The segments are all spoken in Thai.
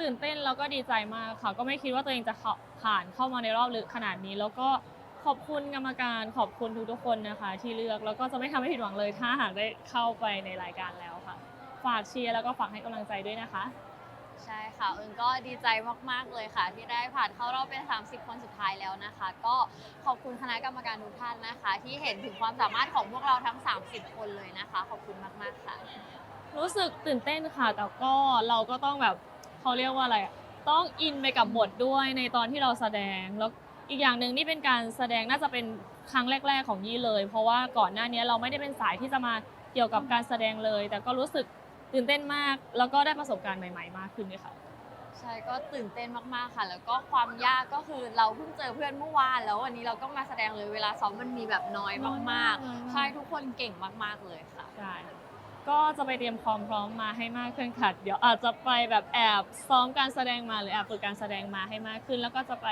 ตื่นเต้นแล้วก็ดีใจมากค่ะ ก็ไม่คิดว่าตัวเองจะเข้าผ่านเข้ามาในรอบลึกขนาดนี้ แล้วก็ขอบคุณกรรมการขอบคุณทุกๆคนนะคะ ที่เลือกแล้วก็จะไม่ทำให้ผิดหวังเลย ถ้าหากได้เข้าไปในรายการแล้วค่ะ ฝากเชียร์แล้วก็ฝากให้กำลังใจด้วยนะคะ ใช่ค่ะเอิญก็ดีใจมาก ๆ เลยค่ะ ที่ได้ผ่านเข้ารอบเป็น 30 คนสุดท้ายแล้วนะคะ ก็ขอบคุณคณะกรรมการทุกท่านนะคะ ที่เห็นถึงความสามารถของพวกเราทั้ง 30 คนเลยนะคะ ขอบคุณมาก ๆ ค่ะ รู้สึกตื่นเต้นค่ะ แต่ก็เราก็ต้องแบบ เขาเรียกว่าอะไรอะต้องอินไปกับบทด้วยในตอนที่เราแสดง แล้วอีกอย่างหนึ่งนี่เป็นการแสดงน่าจะเป็นครั้งแรก ๆของยี่เลย เพราะว่าก่อนหน้านี้เราไม่ได้เป็นสายที่จะมาเกี่ยวกับการแสดงเลย แต่ก็รู้สึกตื่นเต้นมาก แล้วก็ได้ประสบการณ์ใหม่ ๆ มากขึ้นเลยค่ะ ใช่ก็ตื่นเต้นมากๆค่ะ แล้วก็ความยากก็คือเราเพิ่งเจอเพื่อนเมื่อวาน แล้ววันนี้เราก็มาแสดงเลยเวลาซ้อมมันมีแบบน้อยน้อยมามากกๆ ใช่ทุกคนเก่งมากๆเลยค่ะ ใช่ ก็จะไปเตรียมความพร้อมมาให้มากขึ้นค่ะเดี๋ยวอาจจะไปแบบแอบซ้อมการแสดงมาหรือแอบฝึกการแสดงมาให้มากขึ้น แล้วก็จะไป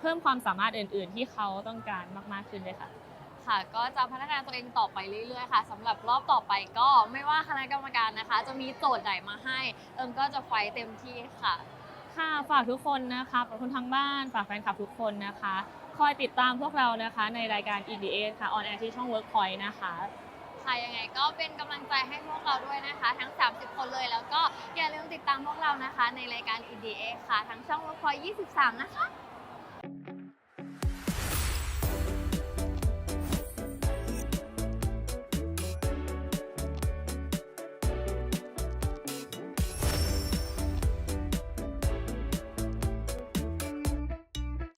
เพิ่มความสามารถอื่น ๆ ที่เขาต้องการมาก ๆ ขึ้นเลยค่ะ ค่ะ ก็จะพัฒนาตัวเองต่อไปเรื่อย ๆ ค่ะสำหรับรอบต่อไปก็ไม่ว่าคณะกรรมการนะคะ จะมีโจทย์ไหนมาให้ เอิมก็จะไฟท์เต็มที่ค่ะ ค่ะฝากทุกคนนะคะฝากคนทางบ้านฝากแฟนคลับทุกคนนะคะ คอยติดตามพวกเรานะคะ ในรายการ EDA ค่ะออนแอร์ที่ช่อง Workpoint นะคะ ค่ะยังไงก็เป็นกำลังใจให้พวกเราด้วยนะคะ ทั้ง 30 คนเลย แล้วก็อย่าลืมติดตามพวกเรานะคะ ในรายการ EDA ค่ะ ทั้งช่องละคร23 นะคะ